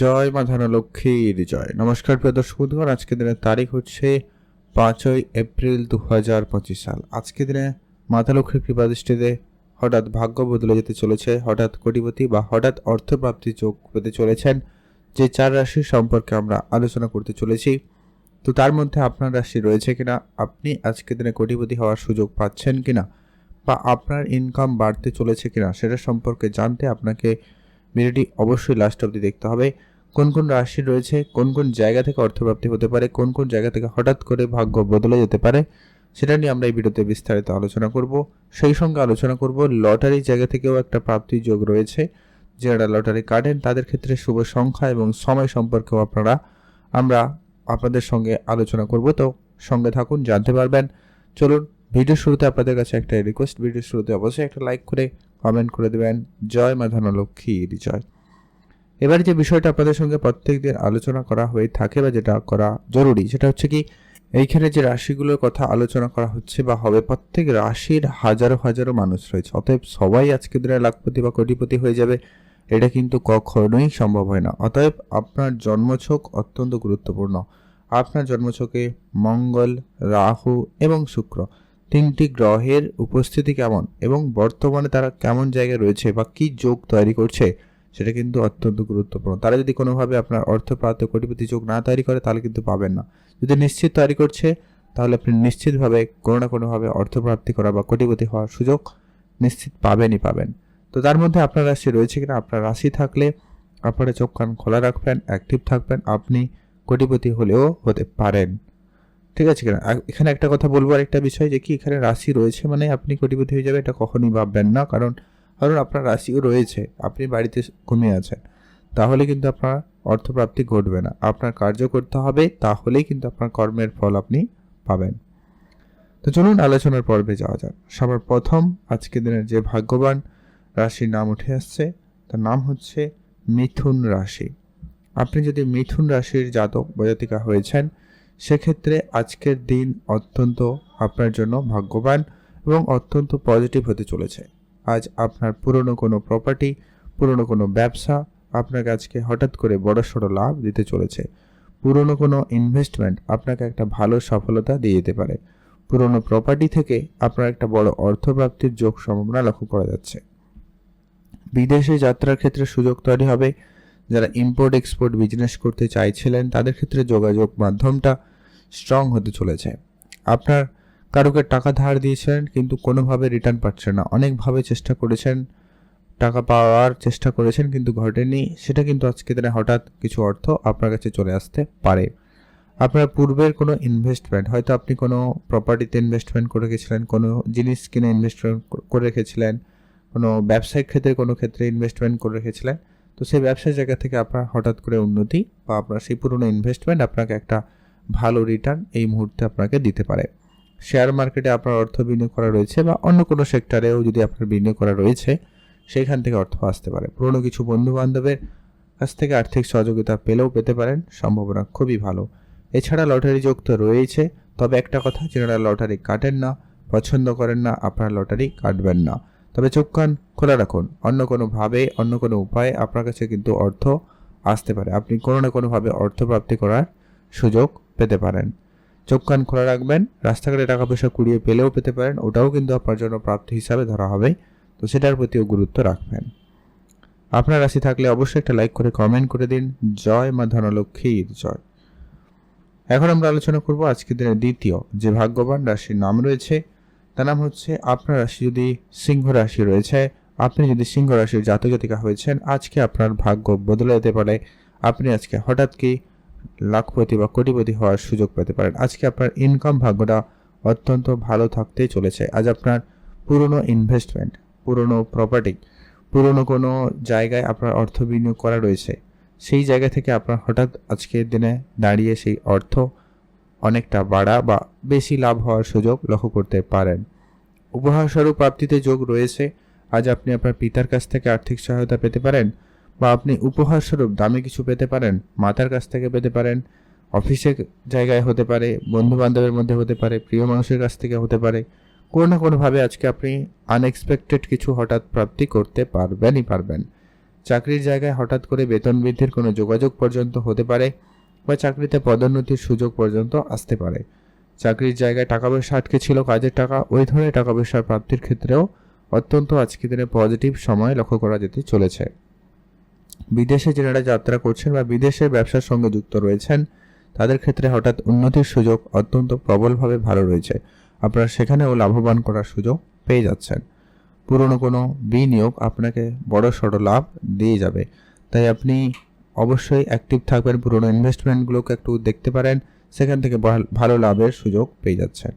জয় মা ধনলক্ষ্মীর জয়। নমস্কার প্রিয় দর্শক বন্ধুগণ, আজকের দিনের তারিখ হচ্ছে পাঁচই এপ্রিল দু হাজার পঁচিশ সাল। আজকের দিনে মাতা লক্ষ্মীর কৃপা দৃষ্টিতে হঠাৎ ভাগ্য বদলে যেতে চলেছে, হঠাৎ কোটিপতি বা হঠাৎ অর্থপ্রাপ্তি যোগ পেতে চলেছেন, যে চার রাশি সম্পর্কে আমরা আলোচনা করতে চলেছি। তো তার মধ্যে আপনার রাশি রয়েছে কিনা, আপনি আজকের দিনে কোটিপতি হওয়ার সুযোগ পাচ্ছেন কিনা, বা আপনার ইনকাম বাড়তে চলেছে কিনা, সেটা সম্পর্কে জানতে আপনাকে ভিডিওটি অবশ্যই লাস্ট অবধি দেখতে হবে। কোন কোন রাশি রয়েছে, কোন কোন জায়গা থেকে অর্থপ্রাপ্তি হতে পারে, কোন কোন জায়গা থেকে হঠাৎ করে ভাগ্য বদলে যেতে পারে, সেটা নিয়ে আমরা এই ভিডিওতে বিস্তারিত আলোচনা করব। সেই সঙ্গে আলোচনা করব লটারি জায়গা থেকেও একটা প্রাপ্তি যোগ রয়েছে। যারা লটারি কাটেন, তাদের ক্ষেত্রে শুভ সংখ্যা এবং সময় সম্পর্কেও আপনারা, আমরা আপনাদের সঙ্গে আলোচনা করব। তো সঙ্গে থাকুন, জানতে পারবেন। চলুন, ভিডিও শুরুতে আপনাদের কাছে একটা রিকোয়েস্ট ভিডিও শুরুতে অবশ্যই একটা লাইক করে কমেন্ট করে দেবেন। জয় মা ধনলক্ষ্মীর জয় এবার যে বিষয়টা আপনাদের সঙ্গে প্রত্যেক দিন আলোচনা করা হয়ে থাকে বা যেটা করা জরুরি, সেটা হচ্ছে কি, এইখানে যে রাশিগুলোর কথা আলোচনা করা হচ্ছে বা হবে, প্রত্যেক রাশির হাজারো হাজারো মানুষ রয়েছে। অতএব সবাই আজকের দিনে লাখপতি বা কোটিপতি হয়ে যাবে, এটা কিন্তু কখনোই সম্ভব হয় না। অতএব আপনার জন্মছক অত্যন্ত গুরুত্বপূর্ণ। আপনার জন্মছকে মঙ্গল, রাহু এবং শুক্র। তিনটি গ্রহের উপস্থিতি কেমন এবং বর্তমানে তারা কেমন জায়গায় রয়েছে বা কি যোগ তৈরি করছে, সেটা কিন্তু অত্যন্ত গুরুত্বপূর্ণ। তারা যদি কোনোভাবে আপনার অর্থপ্রাপ্ত কোটিপতি যোগ না তৈরি করে, তাহলে কিন্তু পাবেন না। যদি নিশ্চিত তৈরি করছে, তাহলে আপনি নিশ্চিতভাবে কোনো না কোনোভাবে অর্থপ্রাপ্তি করা বা কোটিপতি হওয়ার সুযোগ নিশ্চিত পাবেনই পাবেন। তো তার মধ্যে আপনার রাশি রয়েছে কিনা? আপনার রাশি থাকলে আপনারা চোখ কান খোলা রাখবেন অ্যাক্টিভ থাকবেন, আপনি কোটিপতি হলেও হতে পারেন। ঠিক আছে কিনা? এখানে একটা কথা বলব আর একটা বিষয় যে কি, এখানে রাশি রয়েছে মানে আপনি কোটিপতি হয়ে যাবে, এটা কখনই ভাববেন না। কারণ কারণ আপনার রাশিও রয়েছে, আপনি বাড়িতে ঘুমিয়ে আছেন। তাহলে কিন্তু আপনার অর্থপ্রাপ্তি ঘটবে না। আপনার কার্য করতে হবে, তাহলেই কিন্তু আপনার কর্মের ফল আপনি পাবেন। তো চলুন আলোচনার পর্বে যাওয়া যাক। সবার প্রথম আজকের দিনের যে ভাগ্যবান রাশির নাম উঠে আসছে, তার নাম হচ্ছে মিথুন রাশি। আপনি যদি মিথুন রাশির জাতক বজাতিকা হয়েছেন সেক্ষেত্রে আজকের দিন অত্যন্ত আপনার জন্য ভাগ্যবান এবং অত্যন্ত পজিটিভ হতে চলেছে। আজ আপনার পুরনো কোনো প্রপার্টি পুরনো কোনো ব্যবসা আপনাকে আজকে হঠাৎ করে বড়সড় লাভ দিতে চলেছে। পুরনো কোনো ইনভেস্টমেন্ট আপনাকে একটা ভালো সফলতা দিয়ে যেতে পারে। পুরনো প্রপার্টি থেকে আপনার একটা বড় অর্থপ্রাপ্তির যোগ সম্ভাবনা লক্ষ্য করা যাচ্ছে। বিদেশে যাত্রার ক্ষেত্রে সুযোগ তৈরি হবে। যারা ইম্পোর্ট এক্সপোর্ট বিজনেস করতে চাইছিলেন, তাদের ক্ষেত্রে যোগাযোগ মাধ্যমটা স্ট্রং হতে চলেছে। আপনার কারোকে টাকা ধার দিয়েছেন, কিন্তু কোনোভাবে রিটার্ন পাচ্ছেন না। অনেকভাবে চেষ্টা করেছেন, টাকা পাওয়ার চেষ্টা করেছেন, কিন্তু ঘটেনি। সেটা কিন্তু আজকে দিনে হঠাৎ কিছু অর্থ আপনার কাছে চলে আসতে পারে। আপনার পূর্বের কোনো ইনভেস্টমেন্ট হয়তো আপনি কোনো প্রপার্টিতে ইনভেস্টমেন্ট করে রেখেছিলেন, কোনো জিনিস কিনে ইনভেস্টমেন্ট করে রেখেছিলেন, কোনো ব্যবসায়িক ক্ষেত্রে কোনো ক্ষেত্রে ইনভেস্টমেন্ট করে রেখেছিলেন, তো সেই ব্যবসার জায়গা থেকে আপনার হঠাৎ করে উন্নতি বা আপনার সেই পুরনো ইনভেস্টমেন্ট আপনাকে একটা ভালো রিটার্ন এই মুহূর্তে আপনাকে দিতে পারে। শেয়ার মার্কেটে আপনার অর্থ বিনিয়োগ করা রয়েছে বা অন্য কোনো সেক্টরেও যদি আপনার বিনিয়োগ করা রয়েছে, সেখান থেকে অর্থ আসতে পারে। পুরনো কিছু বন্ধু বান্ধবের কাছ থেকে আর্থিক সহযোগিতা পেলেও পেতে পারেন, সম্ভাবনা খুবই ভালো। এছাড়া লটারি যোগ তো রয়েছে, তবে একটা কথা, যারা লটারি কাটেন না, পছন্দ করেন না, আপনার লটারি কাটবেন না। তবে চোখ কান খোলা রাখুন, অন্য কোনোভাবে, অন্য কোনো উপায়ে আপনার কাছে কিন্তু অর্থ আসতে পারে। আপনি কোনো না কোনোভাবে অর্থ প্রাপ্তি করার সুযোগ পেতে পারেন। চোখ কান খোলা রাখবেন, রাস্তাঘাটে টাকা পয়সা কুড়িয়ে পেলেও পেতে পারেন, ওটাও কিন্তু আপনার জন্য প্রাপ্তি হিসাবে ধরা হবে, তো সেটার প্রতিও গুরুত্ব রাখবেন। আপনার রাশি থাকলে অবশ্যই একটা লাইক করে, কমেন্ট করে দিন। জয় মা ধনলক্ষ্মীর জয়। এখন আমরা আলোচনা করব আজকের দিনের দ্বিতীয় যে ভাগ্যবান রাশির নাম রয়েছে, তার নাম হচ্ছে আপনার রাশি যদি সিংহ রাশি রয়েছে, আপনি যদি সিংহ রাশির জাতক জাতিকা হয়েছেন, আজকে আপনার ভাগ্য বদলে যেতে পারে। আপনি আজকে হঠাৎ কি লাখপতি বা কোটিপতি হওয়ার সুযোগ পেতে পারেন। আজকে আপনার ইনকাম ভাগ্যটা অত্যন্ত ভালো থাকতেই চলেছে। আজ আপনার পুরনো ইনভেস্টমেন্ট পুরনো প্রপার্টি পুরনো কোনো জায়গায় আপনার অর্থ বিনিয়োগ করা রয়েছে। সেই জায়গা থেকে আপনার হঠাৎ আজকের দিনে দাঁড়িয়ে সেই অর্থ অনেকটা বাড়া বা বেশি লাভ হওয়ার সুযোগ লক্ষ্য করতে পারেন। উপহারস্বরূপ প্রাপ্তিতে যোগ রয়েছে। আজ আপনি আপনার পিতার কাছ থেকে আর্থিক সহায়তা পেতে পারেন। বা আপনি উপহারস্বরূপ দামি কিছু পেতে পারেন, মাতার কাছ থেকে পেতে পারেন, অফিসের জায়গায় হতে পারে বন্ধু বান্ধবের মধ্যে হতে পারে, প্রিয় মানুষের কাছ থেকে হতে পারে, কোনো না কোনোভাবে আজকে আপনি আনএক্সপেক্টেড কিছু হঠাৎ প্রাপ্তি করতে পারবেনই পারবেন। চাকরির জায়গায় হঠাৎ করে বেতন বৃদ্ধির কোনো যোগাযোগ পর্যন্ত হতে পারে বা চাকরিতে পদোন্নতির সুযোগ পর্যন্ত আসতে পারে। চাকরির জায়গায় টাকা পয়সা আটকে ছিল, কাজের টাকা, ওই ধরনের টাকা পয়সার প্রাপ্তির ক্ষেত্রেও অত্যন্ত আজকের দিনে পজিটিভ সময় লক্ষ্য করা যেতে চলেছে। বিদেশে যারা যাত্রা করছেন বা বিদেশের ব্যবসার সঙ্গে যুক্ত রয়েছেন, তাদের ক্ষেত্রে হঠাৎ উন্নতির সুযোগ অত্যন্ত প্রবলভাবে ভালো রয়েছে। আপনারা সেখানেও লাভবান করার সুযোগ পেয়ে যাচ্ছেন। পুরনো কোনো বিনিয়োগ আপনাকে বড় সড়ো লাভ দিয়ে যাবে। তাই আপনি অবশ্যই অ্যাক্টিভ থাকবেন, পুরনো ইনভেস্টমেন্টগুলোকে একটু দেখতে পারেন, সেখান থেকে ভাল- লাভের সুযোগ পেয়ে যাচ্ছেন।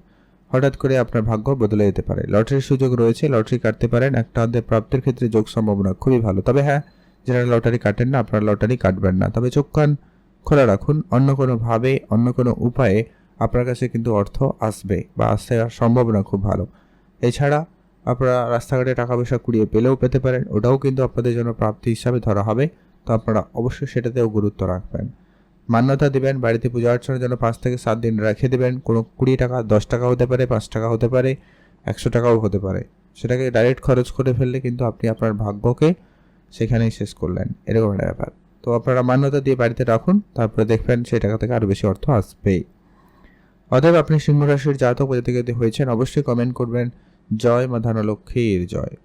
হঠাৎ করে আপনার ভাগ্য বদলে যেতে পারে। লটারির সুযোগ রয়েছে, লটারি কাটতে পারেন, একটা অর্ধেক প্রাপ্তির ক্ষেত্রে যোগ সম্ভাবনা খুবই ভালো। তবে হ্যাঁ যারা লটারি কাটেন না, আপনারা লটারি কাটবেন না। তবে চোখ কান খোলা রাখুন। অন্য কোনোভাবে অন্য কোনো উপায়ে আপনার কাছে কিন্তু অর্থ আসবে বা আসতে সম্ভাবনা খুব ভালো। এছাড়া আপনারা রাস্তাঘাটে টাকা পয়সা কুড়িয়ে পেলেও পেতে পারেন। ওটাও কিন্তু আপনাদের জন্য প্রাপ্তি হিসাবে ধরা হবে। তো আপনারা অবশ্যই সেটাতেও গুরুত্ব রাখবেন। মান্যতা দেবেন, বাড়িতে পূজা অর্চনার জন্য পাঁচ থেকে সাত দিন রেখে দেবেন। কোনো কুড়ি টাকা, দশ টাকা হতে পারে, পাঁচ টাকা হতে পারে, একশো টাকাও হতে পারে। সেটাকে ডাইরেক্ট খরচ করে ফেললে কিন্তু আপনি আপনার ভাগ্যকে সেখানেই শেষ করলেন, এরকম একটা ব্যাপার। তো আপনারা মান্যতা দিয়ে বাড়িতে রাখুন, তারপরে দেখবেন সেই টাকা থেকে আরও বেশি অর্থ আসবেই অতএব আপনি সিংহ রাশির জাতক প্রতিযোগিতা হয়েছেন, অবশ্যই কমেন্ট করবেন, জয় মা ধনলক্ষ্মীর জয়।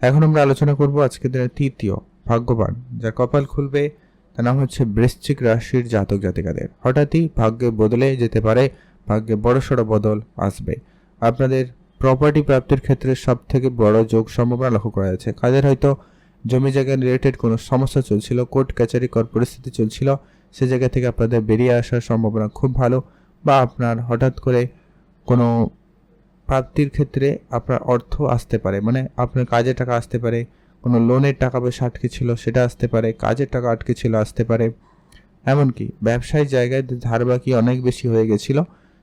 এখন আমরা আলোচনা করব আজকের দিনের তৃতীয় ভাগ্যবান, যা কপাল খুলবে, তার নাম হচ্ছে বৃশ্চিক রাশির জাতক জাতিকাদের। হঠাৎই ভাগ্যে বদলে যেতে পারে, ভাগ্যে বড়সড় বদল আসবে। আপনাদের প্রপার্টি প্রাপ্তির ক্ষেত্রে সব থেকে বড় যোগ সম্ভাবনা লক্ষ্য করা যাচ্ছে। কাজের হয়তো জমি জায়গা রিলেটেড কোনো সমস্যা চলছিল কোর্ট কাচারি কর পরিস্থিতি চলছিল, সে জায়গা থেকে আপনাদের বেরিয়ে আসার সম্ভাবনা খুব ভালো বা আপনার হঠাৎ করে কোনো প্রাপ্তির ক্ষেত্রে আপনার অর্থ আসতে পারে মানে আপনার কাজের টাকা আসতে পারে, কোনো লোনের টাকা পয়সা আটকে ছিল, সেটা আসতে পারে, কাজের টাকা আটকে ছিল, আসতে পারে। এমনকি ব্যবসায়িক জায়গায় ধার বাকি অনেক বেশি হয়ে গেছিল,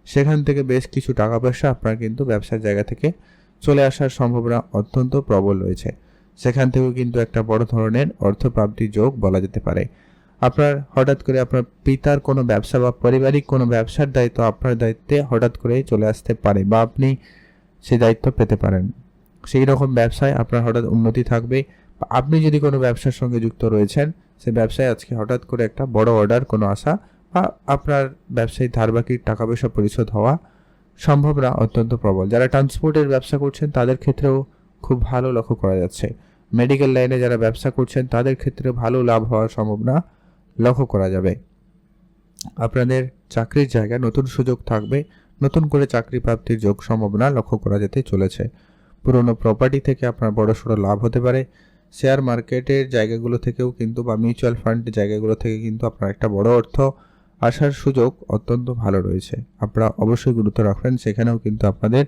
সেখান থেকে বেশ কিছু টাকা পয়সা আপনার কিন্তু ব্যবসার জায়গা থেকে চলে আসার সম্ভাবনা অত্যন্ত প্রবল রয়েছে। সেখান থেকেও কিন্তু একটা বড় ধরনের অর্থপ্রাপ্তি যোগ বলা যেতে পারে। আপনার হঠাৎ করে আপনার পিতার কোনো ব্যবসা বা পারিবারিক কোনো ব্যবসার দায়িত্ব আপনার দায়িত্বে হঠাৎ করে চলে আসতে পারে বা আপনি সেই দায়িত্ব পেতে পারেন। সেই রকম ব্যবসায় আপনার হঠাৎ উন্নতি থাকবে। আপনি যদি কোনো ব্যবসার সঙ্গে যুক্ত রয়েছেন, সে ব্যবসায় আজকে হঠাৎ করে একটা বড় অর্ডার কোনো আসা বা আপনার ব্যবসায়ী ধারবাকির টাকা পয়সা পরিশোধ হওয়া সম্ভাবনা অত্যন্ত প্রবল। যারা ট্রান্সপোর্টের ব্যবসা করছেন, তাদের ক্ষেত্রেও খুব ভালো লক্ষ্য করা যাচ্ছে। মেডিকেল লাইনে যারা ব্যবসা করছেন, তাদের ক্ষেত্রে ভালো লাভ হওয়ার সম্ভাবনা লক্ষ্য করা যাবে। আপনাদের চাকরির জায়গায় নতুন সুযোগ থাকবে, নতুন করে চাকরি প্রাপ্তির যোগ সম্ভাবনা লক্ষ্য করা যেতে চলেছে। পুরনো প্রপার্টি থেকে আপনার বড়সড় লাভ হতে পারে শেয়ার মার্কেটের জায়গাগুলো থেকেও কিন্তু বা মিউচুয়াল ফান্ডের জায়গাগুলো থেকে কিন্তু আপনার একটা বড় অর্থ আসার সুযোগ অত্যন্ত ভালো রয়েছে। আপনারা অবশ্যই গুরুত্ব রাখবেন, সেখানেও কিন্তু আপনাদের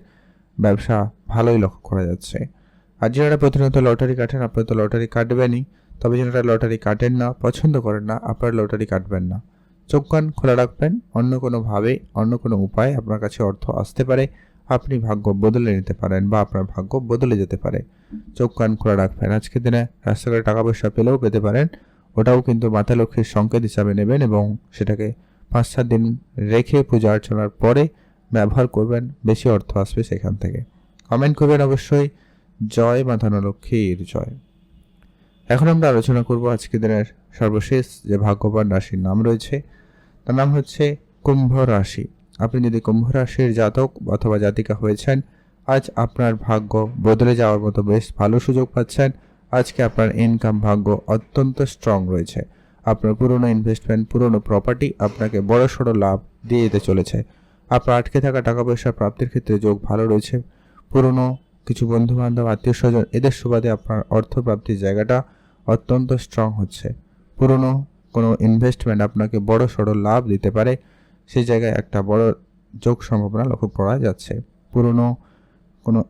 ব্যবসা ভালোই লক্ষ্য করা যাচ্ছে। আর যারা প্রতিনিয়ত লটারি কাটেন, আপনারা তো লটারি কাটবেনই। তবে যারা লটারি কাটেন না, পছন্দ করেন না, আপনারা লটারি কাটবেন না। চোখ কান খোলা রাখবেন, অন্য কোনোভাবে অন্য কোনো উপায়ে আপনার কাছে অর্থ আসতে পারে, আপনি ভাগ্য বদলে নিতে পারেন বা আপনার ভাগ্য বদলে যেতে পারে। চোখ কান খোলা রাখবেন। আজকের দিনে রাস্তাঘাটে টাকা পয়সা পেলেও পেতে পারেন। ওটাও কিন্তু মাতা লক্ষ্মীর সংকেত হিসাবে নেবেন এবং সেটাকে পাঁচ সাত দিন রেখে পূজা অর্চনার পরে ব্যবহার করবেন, বেশি অর্থ আসবে সেখান থেকে। কমেন্ট করবেন অবশ্যই। জয় মাতানো লক্ষ্মীর জয়। এখন আমরা আলোচনা করব আজকের দিনের সর্বশেষ যে ভাগ্যবান রাশির নাম রয়েছে, তার নাম হচ্ছে কুম্ভ রাশি। আপনি যদি কুম্ভ রাশির জাতক অথবা জাতিকা হয়েছেন, আজ আপনার ভাগ্য বদলে যাওয়ার মতো বেশ ভালো সুযোগ পাচ্ছেন। আজকে আপনার ইনকাম ভাগ্য অত্যন্ত স্ট্রং রয়েছে। আপনার পুরনো ইনভেস্টমেন্ট পুরনো প্রপার্টি আপনাকে বড় সড়ো লাভ দিয়ে যেতে চলেছে। আপনার আটকে থাকা টাকা পয়সা প্রাপ্তির ক্ষেত্রে যোগ ভালো রয়েছে। পুরনো কিছু বন্ধু বান্ধব আত্মীয় স্বজন এদের সুবাদে আপনার অর্থ প্রাপ্তির জায়গাটা অত্যন্ত স্ট্রং হচ্ছে। পুরনো কোনো ইনভেস্টমেন্ট আপনাকে বড় সড়ো লাভ দিতে পারে সেই জায়গায় একটা বড় যোগ সম্ভাবনা লক্ষ্য করা যাচ্ছে। পুরনো কোনো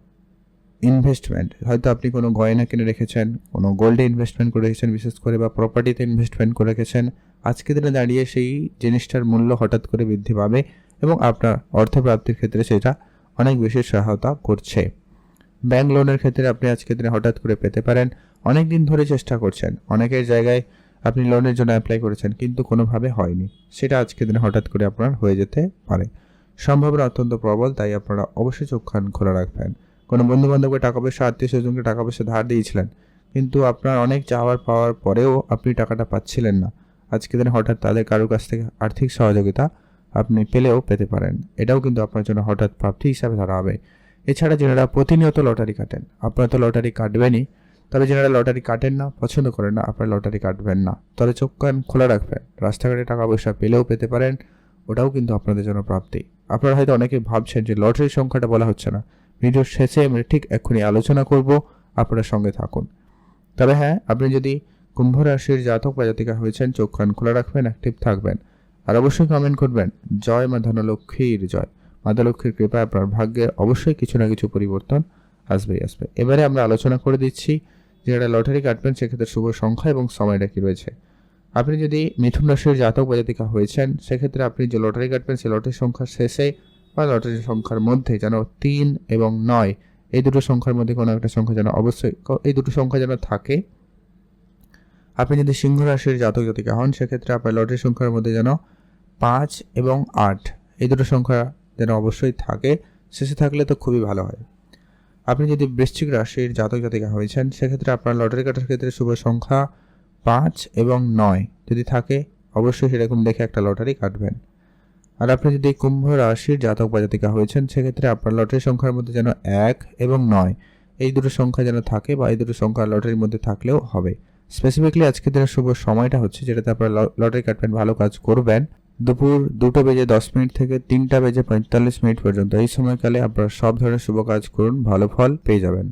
ইনভেস্টমেন্ট হয়তো আপনি কোনো গয়না কিনে রেখেছেন, কোনো গোল্ডে ইনভেস্টমেন্ট করে রেখেছেন, বিশেষ করে বা প্রপার্টিতে ইনভেস্টমেন্ট করে রেখেছেন আজকে দিনে দাঁড়িয়ে সেই জিনিসটার মূল্য হঠাৎ করে বৃদ্ধি পাবে এবং আপনার অর্থ প্রাপ্তির ক্ষেত্রে সেটা অনেক বেশি সহায়তা করছে। ব্যাংক লোনের ক্ষেত্রে আপনি আজকের দিনে হঠাৎ করে পেতে পারেন। অনেক দিন ধরে চেষ্টা করছেন। অনেকের জায়গায় আপনি লোনের জন্য অ্যাপ্লাই করেছেন, কিন্তু কোনোভাবে হয়নি। সেটা আজকের দিনে হঠাৎ করে আপনার হয়ে যেতে পারে। সম্ভাবনা অত্যন্ত প্রবল, তাই আপনারা অবশ্যই চোখ খান খোলা রাখবেন। কোনো বন্ধু বান্ধবকে টাকা পয়সা, আত্মীয় স্বজনকে টাকা পয়সা ধার দিয়েছিলেন, কিন্তু আপনার অনেক চাওয়ার পাওয়ার পরেও আপনি টাকাটা পাচ্ছিলেন না। আজকে দিনে হঠাৎ তাদের কারোর কাছ থেকে আর্থিক সহযোগিতা আপনি পেলেও পেতে পারেন। এটাও কিন্তু আপনার জন্য হঠাৎ প্রাপ্তি হিসাবে ধরা হবে। এছাড়া যারা প্রতিনিয়ত লটারি কাটেন। আপনারা তো লটারি কাটবেনই। তবে যারা লটারি কাটেন না, পছন্দ করেন না, আপনারা লটারি কাটবেন না। তবে চোখ কান খোলা রাখবেন। রাস্তাঘাটে টাকা পয়সা পেলেও পেতে পারেন, ওটাও কিন্তু আপনাদের জন্য প্রাপ্তি। আপনারা হয়তো অনেকে ভাবছেন যে লটারির সংখ্যাটা বলা হচ্ছে না। ভিডিওর শেষে আমি ঠিক এক্ষুনি আলোচনা করব, আপনারা সঙ্গে থাকুন। তবে হ্যাঁ আপনি যদি কুম্ভ রাশির জাতক বা জাতিকা হয়েছেন, চোখ কান খোলা রাখবেন অ্যাক্টিভ থাকবেন। আর অবশ্যই কমেন্ট করবেন, জয় মা ধনলক্ষ্মীর জয়। মাতা লক্ষ্মীর কৃপায় আপনার ভাগ্যে অবশ্যই কিছু না কিছু পরিবর্তন আসবেই আসবে। এবারে আমরা আলোচনা করে দিচ্ছি যে এটা লটারি কাটবেন, সেক্ষেত্রে শুভ সংখ্যা এবং সময়টা কি রয়েছে। আপনি যদি মিথুন রাশির জাতক বা জাতিকা হয়েছেন, সেক্ষেত্রে আপনি যে লটারি কাটবেন, সেই লটারির সংখ্যার শেষে বা লটারির সংখ্যার মধ্যে যেন তিন এবং নয়, এই দুটো সংখ্যার মধ্যে কোনো একটা সংখ্যা যেন অবশ্যই, এই দুটো সংখ্যা যেন থাকে। আপনি যদি সিংহ রাশির জাতক জাতিকা হন, সেক্ষেত্রে আপনার লটারি সংখ্যার মধ্যে যেন পাঁচ এবং আট, এই দুটো সংখ্যা যেন অবশ্যই থাকে, শেষে থাকলে তো খুবই ভালো হয়। আপনি যদি বৃশ্চিক রাশির জাতক জাতিকা হয়েছেন সেক্ষেত্রে আপনার লটারি কাটার ক্ষেত্রে শুভ সংখ্যা পাঁচ এবং নয়। যদি থাকে, অবশ্যই সেরকম দেখে একটা লটারি কাটবেন। আর আপনি যদি কুম্ভ রাশির জাতক বা জাতিকা হয়েছেন সেক্ষেত্রে আপনার লটারি সংখ্যার মধ্যে যেন এক এবং নয়। এই দুটো সংখ্যা যেন থাকে বা এই দুটো সংখ্যা লটারির মধ্যে থাকলেও হবে। স্পেসিফিকলি আজকে দিনের শুভ সময়টা হচ্ছে যেটাতে আপনার লটারি কাটবেন, ভালো কাজ করবেন। দুপুর দুটো বেজে দশ মিনিট থেকে তিনটা বেজে পঁয়তাল্লিশ মিনিট পর্যন্ত। এই সময়কালে আপনারা সব ধরনের শুভ কাজ করুন, ভালো ফল পেয়ে যাবেন।